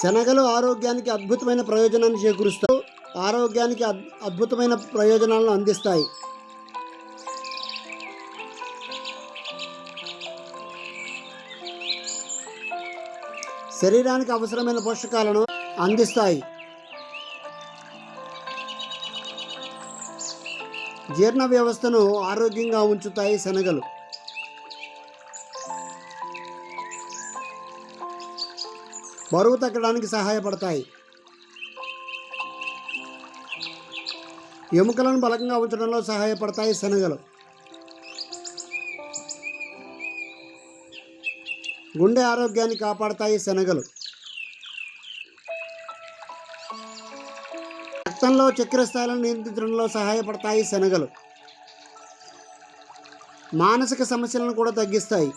శనగలు ఆరోగ్యానికి అద్భుతమైన ప్రయోజనాన్ని చేకూరుస్తూ ఆరోగ్యానికి అద్భుతమైన ప్రయోజనాలను అందిస్తాయి. శరీరానికి అవసరమైన పోషకాలను అందిస్తాయి. జీర్ణ వ్యవస్థను ఆరోగ్యంగా ఉంచుతాయి శనగలు. బరువు తగ్గడానికి సహాయపడతాయి. ఎముకలను బలంగా ఉంచడంలో సహాయపడతాయి శనగలు. గుండె ఆరోగ్యాన్ని కాపాడతాయి శనగలు. రక్తంలో చక్కెర స్థాయిలను నియంత్రించడంలో సహాయపడతాయి శనగలు. మానసిక సమస్యలను కూడా తగ్గిస్తాయి.